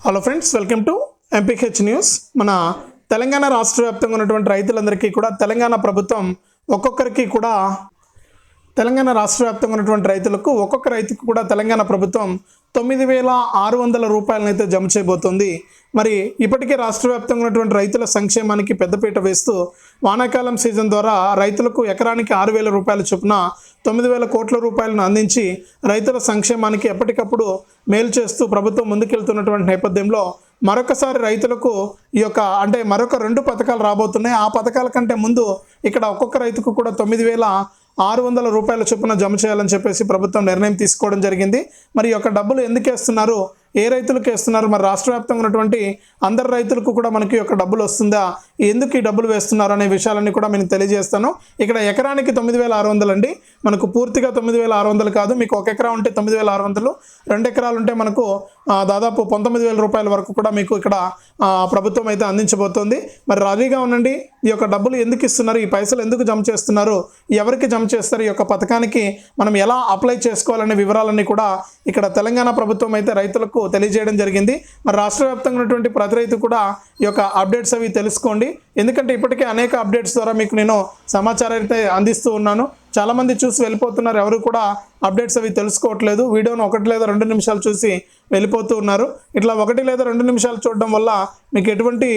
Hello friends welcome to MPH news మన తెలంగాణ రాష్ట్ర వ్యాప్తంగా ఉన్నటువంటి రైతులందరికీ కూడా తెలంగాణ ప్రభుత్వం ఒక్కొక్కరికి కూడా తెలంగాణ రాష్ట్ర వ్యాప్తంగా ఉన్నటువంటి రైతులకు ఒక్కొక్క రైతుకు కూడా తెలంగాణ ప్రభుత్వం తొమ్మిది వేల ఆరు వందల రూపాయలనైతే జమ చేయబోతోంది. మరి ఇప్పటికే రాష్ట్ర వ్యాప్తంగా ఉన్నటువంటి రైతుల సంక్షేమానికి పెద్దపీట వేస్తూ వానాకాలం సీజన్ ద్వారా రైతులకు ఎకరానికి ఆరు వేల రూపాయల చొప్పున తొమ్మిది వేల కోట్ల రూపాయలను అందించి రైతుల సంక్షేమానికి ఎప్పటికప్పుడు మేలు చేస్తూ ప్రభుత్వం ముందుకెళ్తున్నటువంటి నేపథ్యంలో మరొకసారి రైతులకు ఈ యొక్క అంటే మరొక రెండు పథకాలు రాబోతున్నాయి. ఆ పథకాల కంటే ముందు ఇక్కడ ఒక్కొక్క రైతుకు కూడా తొమ్మిది వేల ఆరు వందల రూపాయల చొప్పున జమ చేయాలని చెప్పేసి ప్రభుత్వం నిర్ణయం తీసుకోవడం జరిగింది. మరి ఈ యొక్క డబ్బులు ఎందుకు వేస్తున్నారు? ఏ రైతులకు వేస్తున్నారు? మరి రాష్ట్ర వ్యాప్తంగా ఉన్నటువంటి అందరు రైతులకు కూడా మనకి ఒక యొక్క డబ్బులు వస్తుందా? ఎందుకు ఈ డబ్బులు వేస్తున్నారు అనే విషయాలన్నీ కూడా నేను తెలియజేస్తాను. ఇక్కడ ఎకరానికి తొమ్మిది వేల ఆరు వందలు అండి. మనకు పూర్తిగా తొమ్మిది వేల ఆరు వందలు కాదు. మీకు ఒక ఎకరా ఉంటే తొమ్మిది వేల ఆరు వందలు. రెండు ఎకరాలు ఉంటే మనకు దాదాపు పంతొమ్మిది వేల రూపాయల వరకు కూడా మీకు ఇక్కడ ప్రభుత్వం అయితే అందించబోతోంది. మరి రెడీగా ఉండండి. ఈ యొక్క డబ్బులు ఎందుకు ఇస్తున్నారు? ఈ పైసలు ఎందుకు జమ చేస్తున్నారు? ఎవరికి జమ చేస్తారు? ఈ యొక్క పథకానికి మనం ఎలా అప్లై చేసుకోవాలనే వివరాలన్నీ కూడా ఇక్కడ తెలంగాణ ప్రభుత్వం అయితే రైతులకు తెలియజేయడం జరిగింది. మరి రాష్ట్ర వ్యాప్తంగా ఉన్నటువంటి ప్రతి రైతు కూడా ఈ యొక్క అప్డేట్స్ అవి తెలుసుకోండి. ఎందుకంటే ఇప్పటికే అనేక అప్డేట్స్ ద్వారా మీకు నేను సమాచారం అయితే అందిస్తూ ఉన్నాను. చాలామంది చూసి వెళ్ళిపోతున్నారు. ఎవరు కూడా అప్డేట్స్ అవి తెలుసుకోవట్లేదు. వీడియోను ఒకటి లేదా రెండు నిమిషాలు చూసి వెళ్ళిపోతూ ఉన్నారు. ఇట్లా ఒకటి లేదా రెండు నిమిషాలు చూడడం వల్ల మీకు ఎటువంటి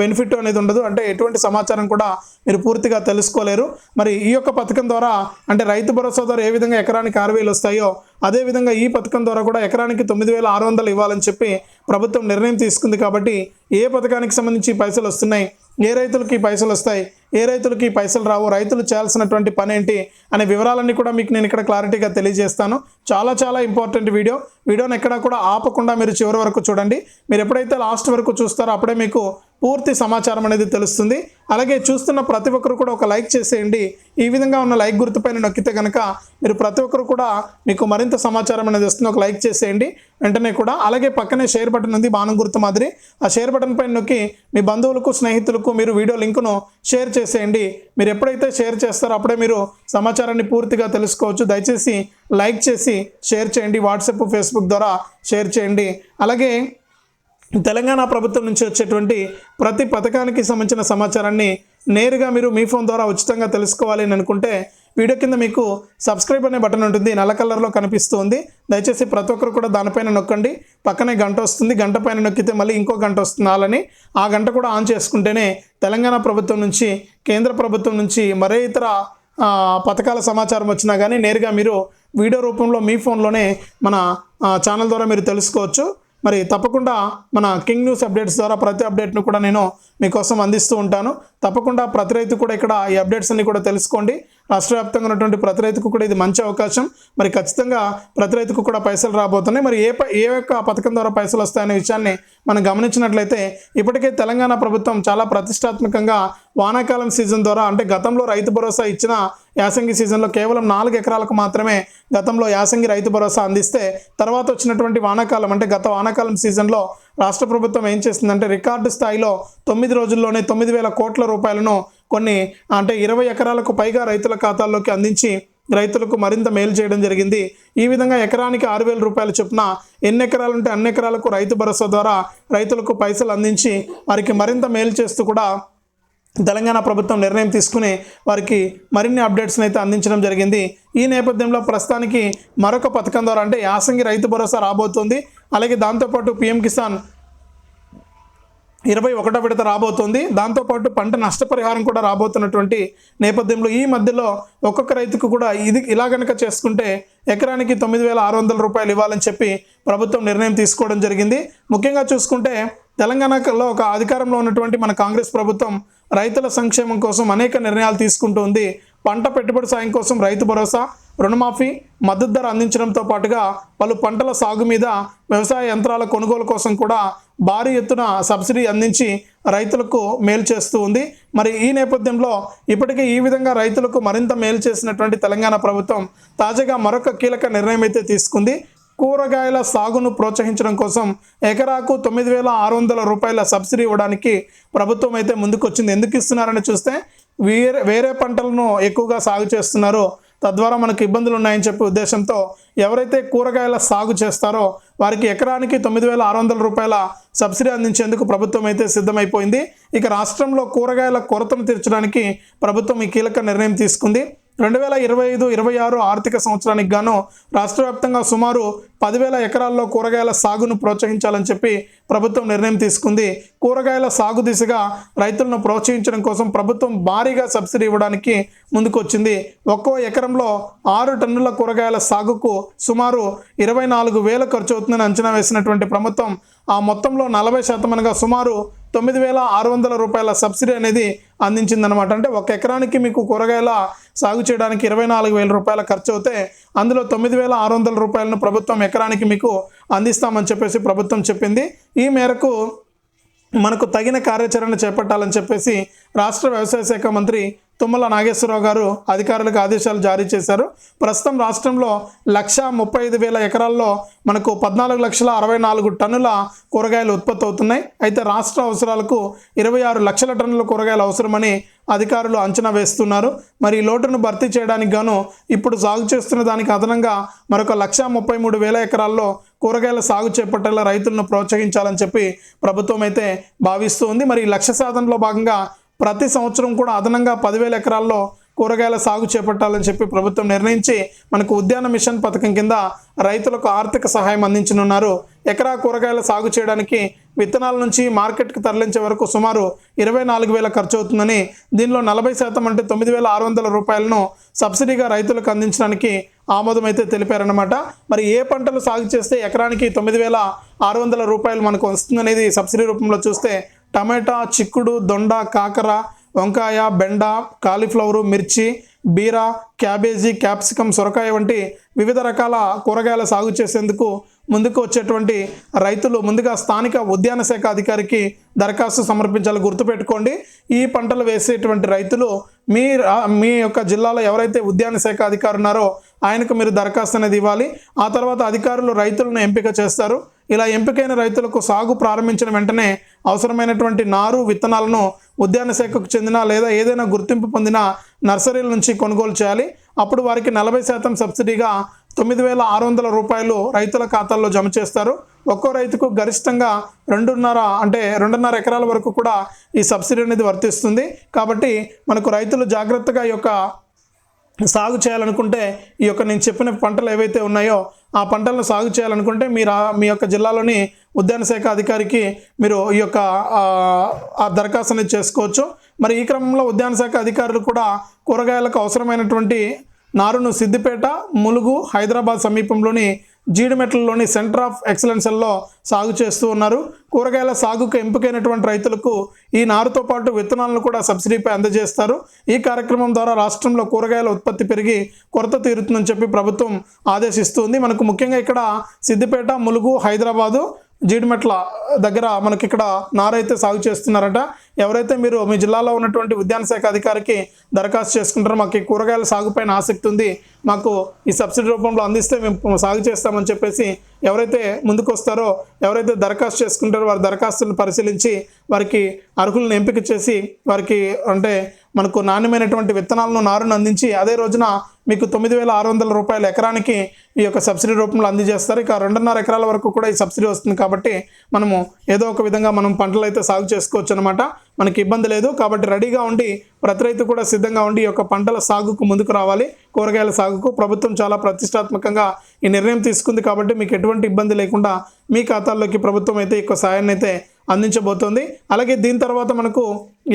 బెనిఫిట్ అనేది ఉండదు. అంటే ఎటువంటి సమాచారం కూడా మీరు పూర్తిగా తెలుసుకోలేరు. మరి ఈ యొక్క పథకం ద్వారా అంటే రైతు భరోసా ద్వారా ఏ విధంగా ఎకరానికి ఆరు వేలు వస్తాయో అదేవిధంగా ఈ పథకం ద్వారా కూడా ఎకరానికి తొమ్మిది వేల ఆరు వందలు ఇవ్వాలని చెప్పి ప్రభుత్వం నిర్ణయం తీసుకుంది కాబట్టి ఏ పథకానికి సంబంధించి పైసలు వస్తున్నాయి ఏ రైతులకి పైసలు వస్తాయి ఏ రైతులకి పైసలు రావు? రైతులు చేయాల్సినటువంటి పని ఏంటి అనే వివరాలన్నీ కూడా మీకు నేను ఇక్కడ క్లారిటీగా తెలియజేస్తాను. చాలా చాలా ఇంపార్టెంట్ వీడియో. వీడియోని ఎక్కడా కూడా ఆపకుండా మీరు చివరి వరకు చూడండి. మీరు ఎప్పుడైతే లాస్ట్ వరకు చూస్తారో అప్పుడే మీకు పూర్తి సమాచారం అనేది తెలుస్తుంది. అలాగే చూస్తున్న ప్రతి ఒక్కరు కూడా ఒక లైక్ చేసేయండి. ఈ విధంగా ఉన్న లైక్ గుర్తుపైన నొక్కితే కనుక మీరు ప్రతి ఒక్కరు కూడా మీకు మరింత సమాచారం అనేది వస్తుంది. ఒక లైక్ చేసేయండి. వెంటనే కూడా అలాగే పక్కనే షేర్ బటన్ ఉంది బాణం గుర్తు మాదిరి. ఆ షేర్ బటన్ పైన నొక్కి మీ బంధువులకు స్నేహితులకు మీరు వీడియో లింకును షేర్ చేసేయండి. మీరు ఎప్పుడైతే షేర్ చేస్తారో అప్పుడే మీరు సమాచారాన్ని పూర్తిగా తెలుసుకోవచ్చు. దయచేసి లైక్ చేసి షేర్ చేయండి. వాట్సాప్ ఫేస్బుక్ ద్వారా షేర్ చేయండి. అలాగే తెలంగాణ ప్రభుత్వం నుంచి వచ్చేటువంటి ప్రతి పథకానికి సంబంధించిన సమాచారాన్ని నేరుగా మీరు మీ ఫోన్ ద్వారా ఉచితంగా తెలుసుకోవాలి అని అనుకుంటే వీడియో కింద మీకు సబ్స్క్రైబ్ అనే బటన్ ఉంటుంది. నల్ల కలర్లో కనిపిస్తుంది. దయచేసి ప్రతి ఒక్కరు కూడా దానిపైన నొక్కండి. పక్కనే గంట వస్తుంది. గంట పైన నొక్కితే మళ్ళీ ఇంకో గంట వస్తుంది అలాని ఆ గంట కూడా ఆన్ చేసుకుంటేనే తెలంగాణ ప్రభుత్వం నుంచి కేంద్ర ప్రభుత్వం నుంచి మరే ఇతర పథకాల సమాచారం వచ్చినా కానీ నేరుగా మీరు వీడియో రూపంలో మీ ఫోన్లోనే మన ఛానల్ ద్వారా మీరు తెలుసుకోవచ్చు. మరి తప్పకుండా మన కింగ్ న్యూస్ అప్డేట్స్ ద్వారా ప్రతి అప్డేట్ను కూడా నేను మీకోసం అందిస్తూ ఉంటాను. తప్పకుండా ప్రతి రైతు కూడా ఇక్కడ ఈ అప్డేట్స్ అన్ని కూడా తెలుసుకోండి. రాష్ట్ర వ్యాప్తంగా ఉన్నటువంటి ప్రతి రైతుకు కూడా ఇది మంచి అవకాశం. మరి ఖచ్చితంగా ప్రతి రైతుకు కూడా పైసలు రాబోతున్నాయి. మరి ఏ ఏ యొక్క పథకం ద్వారా పైసలు వస్తాయనే విషయాన్ని మనం గమనించినట్లయితే ఇప్పటికే తెలంగాణ ప్రభుత్వం చాలా ప్రతిష్టాత్మకంగా వానాకాలం సీజన్ ద్వారా అంటే గతంలో రైతు భరోసా ఇచ్చిన యాసంగి సీజన్లో కేవలం నాలుగు ఎకరాలకు మాత్రమే గతంలో యాసంగి రైతు భరోసా అందిస్తే తర్వాత వచ్చినటువంటి వానాకాలం అంటే గత వానాకాలం సీజన్లో రాష్ట్ర ప్రభుత్వం ఏం చేసిందంటే రికార్డు స్థాయిలో తొమ్మిది రోజుల్లోనే తొమ్మిది వేల కోట్ల రూపాయలను కొన్ని అంటే ఇరవై ఎకరాలకు పైగా రైతుల ఖాతాల్లోకి అందించి రైతులకు మరింత మేలు చేయడం జరిగింది. ఈ విధంగా ఎకరానికి ఆరు వేల రూపాయల చొప్పున ఎన్ని ఎకరాలు ఉంటే అన్ని ఎకరాలకు రైతు భరోసా ద్వారా రైతులకు పైసలు అందించి వారికి మరింత మేలు చేస్తూ కూడా తెలంగాణ ప్రభుత్వం నిర్ణయం తీసుకుని వారికి మరిన్ని అప్డేట్స్ని అయితే అందించడం జరిగింది. ఈ నేపథ్యంలో ప్రస్తుతానికి మరొక పథకం ద్వారా అంటే యాసంగి రైతు భరోసా రాబోతుంది. అలాగే దాంతోపాటు పిఎం కిసాన్ ఇరవై ఒకటో విడత రాబోతుంది. దాంతోపాటు పంట నష్టపరిహారం కూడా రాబోతున్నటువంటి నేపథ్యంలో ఈ మధ్యలో ఒక్కొక్క రైతుకు కూడా ఇది ఇలా కనుక చేసుకుంటే ఎకరానికి తొమ్మిది వేల ఆరు వందల రూపాయలు ఇవ్వాలని చెప్పి ప్రభుత్వం నిర్ణయం తీసుకోవడం జరిగింది. ముఖ్యంగా చూసుకుంటే తెలంగాణలో ఒక అధికారంలో ఉన్నటువంటి మన కాంగ్రెస్ ప్రభుత్వం రైతుల సంక్షేమం కోసం అనేక నిర్ణయాలు తీసుకుంటుంది పంట పెట్టుబడి సాయం కోసం రైతు భరోసా రుణమాఫీ మద్దతు ధర అందించడంతో పాటుగా పలు పంటల సాగు మీద వ్యవసాయ యంత్రాల కొనుగోలు కోసం కూడా భారీ ఎత్తున సబ్సిడీ అందించి రైతులకు మేలు చేస్తూ ఉంది. మరి ఈ నేపథ్యంలో ఇప్పటికే ఈ విధంగా రైతులకు మరింత మేలు చేసినటువంటి తెలంగాణ ప్రభుత్వం తాజాగా మరొక కీలక నిర్ణయం అయితే తీసుకుంది. కూరగాయల సాగును ప్రోత్సహించడం కోసం ఎకరాకు తొమ్మిది వేల ఆరు వందల రూపాయల సబ్సిడీ ఇవ్వడానికి ప్రభుత్వం అయితే ముందుకొచ్చింది. ఎందుకు ఇస్తున్నారని చూస్తే వేరే వేరే పంటలను ఎక్కువగా సాగు చేస్తున్నారు తద్వారా మనకు ఇబ్బందులు ఉన్నాయని చెప్పే ఉద్దేశంతో ఎవరైతే కూరగాయల సాగు చేస్తారో వారికి ఎకరానికి తొమ్మిది వేల ఆరు వందల రూపాయల సబ్సిడీ అందించేందుకు ప్రభుత్వం అయితే సిద్ధమైపోయింది. ఇక రాష్ట్రంలో కూరగాయల కొరతను తీర్చడానికి ప్రభుత్వం ఈ కీలక నిర్ణయం తీసుకుంది. రెండు వేల ఇరవై ఐదు ఇరవై ఆరు ఆర్థిక సంవత్సరానికి గాను రాష్ట్ర వ్యాప్తంగా సుమారు పదివేల ఎకరాల్లో కూరగాయల సాగును ప్రోత్సహించాలని చెప్పి ప్రభుత్వం నిర్ణయం తీసుకుంది. కూరగాయల సాగు దిశగా రైతులను ప్రోత్సహించడం కోసం ప్రభుత్వం భారీగా సబ్సిడీ ఇవ్వడానికి ముందుకొచ్చింది. ఒక్కో ఎకరంలో ఆరు టన్నుల కూరగాయల సాగుకు సుమారు ఇరవై నాలుగు వేల ఖర్చు అవుతుందని అంచనా వేసినటువంటి ప్రభుత్వం ఆ మొత్తంలో నలభై శాతం అనగా సుమారు తొమ్మిది వేల ఆరు వందల రూపాయల సబ్సిడీ అనేది అందించిందనమాట అంటే ఒక ఎకరానికి మీకు కూరగాయల సాగు చేయడానికి ఇరవై నాలుగు వేల రూపాయల ఖర్చు అవుతే అందులో తొమ్మిది వేల ఆరు వందల రూపాయలను ప్రభుత్వం ఎకరానికి మీకు అందిస్తామని చెప్పేసి ప్రభుత్వం చెప్పింది. ఈ మేరకు మనకు తగిన కార్యాచరణ చేపట్టాలని చెప్పేసి రాష్ట్ర వ్యవసాయ శాఖ మంత్రి తుమ్మల నాగేశ్వరరావు గారు అధికారులకు ఆదేశాలు జారీ చేశారు. ప్రస్తుతం రాష్ట్రంలో లక్ష ముప్పై ఐదు వేల ఎకరాల్లో మనకు పద్నాలుగు లక్షల అరవై నాలుగు టన్నుల కూరగాయలు ఉత్పత్తి అవుతున్నాయి. అయితే రాష్ట్ర అవసరాలకు ఇరవై ఆరు లక్షల టన్నుల కూరగాయలు అవసరమని అధికారులు అంచనా వేస్తున్నారు. మరి ఈ లోటును భర్తీ చేయడానికి గాను ఇప్పుడు సాగు చేస్తున్న దానికి అదనంగా మరొక లక్ష ముప్పై మూడు వేల ఎకరాల్లో కూరగాయల సాగు చేపట్టేలా రైతులను ప్రోత్సహించాలని చెప్పి ప్రభుత్వం అయితే భావిస్తూ ఉంది. మరి లక్ష్య సాధనలో భాగంగా ప్రతి సంవత్సరం కూడా అదనంగా పదివేల ఎకరాల్లో కూరగాయల సాగు చేపట్టాలని చెప్పి ప్రభుత్వం నిర్ణయించి మనకు ఉద్యాన మిషన్ పథకం కింద రైతులకు ఆర్థిక సహాయం అందించనున్నారు. ఎకరా కూరగాయల సాగు చేయడానికి విత్తనాల నుంచి మార్కెట్కి తరలించే వరకు సుమారు ఇరవై నాలుగు వేల ఖర్చు అవుతుందని దీనిలో నలభై శాతం అంటే తొమ్మిది వేల ఆరు వందల రూపాయలను సబ్సిడీగా రైతులకు అందించడానికి ఆమోదం అయితే తెలిపారనమాట మరి ఏ పంటలు సాగు చేస్తే ఎకరానికి తొమ్మిది వేల ఆరు వందల రూపాయలు మనకు వస్తుందనేది సబ్సిడీ రూపంలో చూస్తే టమాటా చిక్కుడు దొండ కాకర వంకాయ బెండ కాలీఫ్లవరు మిర్చి బీర క్యాబేజీ క్యాప్సికం సొరకాయ వంటి వివిధ రకాల కూరగాయల సాగు చేసేందుకు ముందుకు వచ్చేటువంటి రైతులు ముందుగా స్థానిక ఉద్యాన శాఖ అధికారికి దరఖాస్తు సమర్పించాలి గుర్తుపెట్టుకోండి. ఈ పంటలు వేసేటువంటి రైతులు మీ మీ యొక్క జిల్లాలో ఎవరైతే ఉద్యాన శాఖ అధికారు ఉన్నారో ఆయనకు మీరు దరఖాస్తు అనేది ఇవ్వాలి. ఆ తర్వాత అధికారులు రైతులను ఎంపిక చేస్తారు. ఇలా ఎంపికైన రైతులకు సాగు ప్రారంభించిన వెంటనే అవసరమైనటువంటి నారు విత్తనాలను ఉద్యాన శాఖకు చెందిన లేదా ఏదైనా గుర్తింపు పొందిన నర్సరీల నుంచి కొనుగోలు చేయాలి. అప్పుడు వారికి నలభై శాతం సబ్సిడీగా తొమ్మిది వేల ఆరు వందల రూపాయలు రైతుల ఖాతాల్లో జమ చేస్తారు. ఒక్కో రైతుకు గరిష్టంగా రెండున్నర అంటే రెండున్నర ఎకరాల వరకు కూడా ఈ సబ్సిడీ అనేది వర్తిస్తుంది. కాబట్టి మనకు రైతులు జాగ్రత్తగా ఈ యొక్క సాగు చేయాలనుకుంటే ఈ యొక్క నేను చెప్పిన పంటలు ఏవైతే ఉన్నాయో ఆ పంటలను సాగు చేయాలనుకుంటే మీరు మీ యొక్క జిల్లాలోని ఉద్యాన శాఖ అధికారికి మీరు ఈ యొక్క ఆ, చేసుకోవచ్చు. మరి ఈ క్రమంలో ఉద్యాన శాఖ అధికారులు కూడా కూరగాయలకు అవసరమైనటువంటి నారును సిద్దిపేట ములుగు హైదరాబాద్ సమీపంలోని జీడిమెట్లలోని సెంటర్ ఆఫ్ ఎక్సలెన్స్లో సాగు చేస్తూ ఉన్నారు. కూరగాయల సాగుకు ఎంపికైనటువంటి రైతులకు ఈ నారుతో పాటు విత్తనాలను కూడా సబ్సిడీపై అందజేస్తారు. ఈ కార్యక్రమం ద్వారా రాష్ట్రంలో కూరగాయల ఉత్పత్తి పెరిగి కొరత తీరుతుందని చెప్పి ప్రభుత్వం ఆదేశిస్తుంది మనకు ముఖ్యంగా ఇక్కడ సిద్దిపేట ములుగు హైదరాబాదు జీడిమెట్ల దగ్గర మనకి ఇక్కడ నారైతే సాగు చేస్తున్నారట. ఎవరైతే మీరు మీ జిల్లాలో ఉన్నటువంటి ఉద్యాన శాఖ అధికారికి దరఖాస్తు చేసుకుంటారో మాకు ఈ కూరగాయల సాగుపైన ఆసక్తి ఉంది. మాకు ఈ సబ్సిడీ రూపంలో అందిస్తే మేము సాగు చేస్తామని చెప్పేసి ఎవరైతే ముందుకు వస్తారో ఎవరైతే దరఖాస్తు చేసుకుంటారో వారి దరఖాస్తులను పరిశీలించి వారికి అర్హులను ఎంపిక చేసి వారికి అంటే మనకు నాణ్యమైనటువంటి విత్తనాలను నారును అందించి అదే రోజున మీకు తొమ్మిది వేల ఆరు వందల రూపాయల ఎకరానికి ఈ యొక్క సబ్సిడీ రూపంలో అందజేస్తారు. ఇక రెండున్నర ఎకరాల వరకు కూడా ఈ సబ్సిడీ వస్తుంది కాబట్టి మనము ఏదో ఒక విధంగా మనం పంటలు అయితే సాగు చేసుకోవచ్చు అనమాట మనకి ఇబ్బంది లేదు. కాబట్టి రెడీగా ఉండి ప్రతి రైతు కూడా సిద్ధంగా ఉండి ఈ యొక్క పంటల సాగుకు ముందుకు రావాలి. కూరగాయల సాగుకు ప్రభుత్వం చాలా ప్రతిష్టాత్మకంగా ఈ నిర్ణయం తీసుకుంది. కాబట్టి మీకు ఎటువంటి ఇబ్బంది లేకుండా మీ ఖాతాల్లోకి ప్రభుత్వం అయితే ఎక్కువ యొక్క సాయాన్ని అయితే అందించబోతోంది. అలాగే దీని తర్వాత మనకు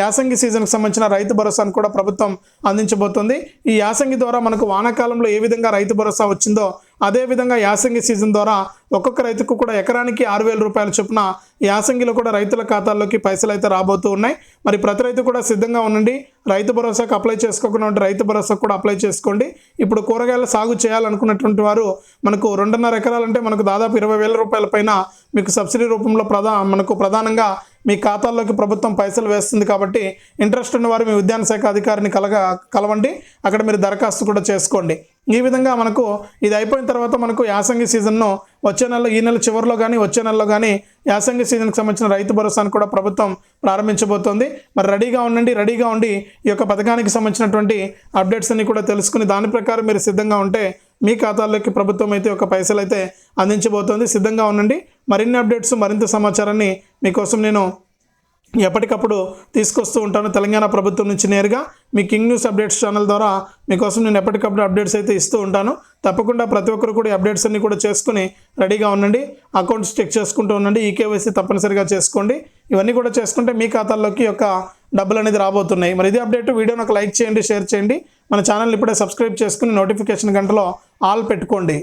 యాసంగి సీజన్కి సంబంధించిన రైతు భరోసాను కూడా ప్రభుత్వం అందించబోతోంది. ఈ యాసంగి ద్వారా మనకు వానాకాలంలో ఏ విధంగా రైతు భరోసా వచ్చిందో అదే విధంగా యాసంగి సీజన్ ద్వారా ఒక్కొక్క రైతుకు కూడా ఎకరానికి ఆరు వేల రూపాయల చొప్పున యాసంగిలో కూడా రైతుల ఖాతాల్లోకి పైసలు అయితే రాబోతూ ఉన్నాయి. మరి ప్రతి రైతు కూడా సిద్ధంగా ఉండండి. రైతు భరోసాకు అప్లై చేసుకోకుండా రైతు భరోసాకు కూడా అప్లై చేసుకోండి. ఇప్పుడు కూరగాయల సాగు చేయాలనుకున్నటువంటి వారు మనకు రెండున్నర ఎకరాలంటే మనకు దాదాపు ఇరవై వేల రూపాయల పైన మీకు సబ్సిడీ రూపంలో ప్రధా మనకు ప్రధానంగా మీ ఖాతాల్లోకి ప్రభుత్వం పైసలు వేస్తుంది కాబట్టి ఇంట్రెస్ట్ ఉన్నవారు మీ ఉద్యాన శాఖ అధికారిని కలగ కలవండి. అక్కడ మీరు దరఖాస్తు కూడా చేసుకోండి. ఈ విధంగా మనకు ఇది అయిపోయిన తర్వాత మనకు యాసంగి సీజన్ను వచ్చే నెల ఈ నెల చివరిలో కానీ వచ్చే నెలలో కానీ యాసంగి సీజన్కి సంబంధించిన రైతు భరోసాను కూడా ప్రభుత్వం ప్రారంభించబోతోంది. మరి రెడీగా ఉండండి రెడీగా ఉండి ఈ యొక్క పథకానికి సంబంధించినటువంటి అప్డేట్స్ అన్ని కూడా తెలుసుకుని దాని ప్రకారం మీరు సిద్ధంగా ఉంటే మీ ఖాతాల్లోకి ప్రభుత్వం అయితే ఒక పైసలు అయితే అందించబోతోంది. సిద్ధంగా ఉండండి. మరిన్ని అప్డేట్స్ మరింత సమాచారాన్ని మీకోసం నేను ఎప్పటికప్పుడు తీసుకొస్తూ ఉంటాను తెలంగాణ ప్రభుత్వం నుంచి నేరుగా. మీ కింగ్ న్యూస్ అప్డేట్స్ ఛానల్ ద్వారా మీకోసం నేను ఎప్పటికప్పుడు అప్డేట్స్ అయితే ఇస్తూ ఉంటాను. తప్పకుండా ప్రతి ఒక్కరు కూడా అప్డేట్స్ అన్ని కూడా చేసుకుని రెడీగా ఉండండి. అకౌంట్స్ చెక్ చేసుకుంటూ ఉండండి. ఈ కేవైసీ తప్పనిసరిగా చేసుకోండి. ఇవన్నీ కూడా చేసుకుంటే మీ ఖాతాల్లోకి యొక్క డబ్బులు అనేది రాబోతున్నాయి. మరి ఇది అప్డేట్ వీడియోని ఒక లైక్ చేయండి షేర్ చేయండి. మన ఛానల్ ఇప్పుడే సబ్స్క్రైబ్ చేసుకుని నోటిఫికేషన్ గంటలో ఆల్ పెట్టుకోండి.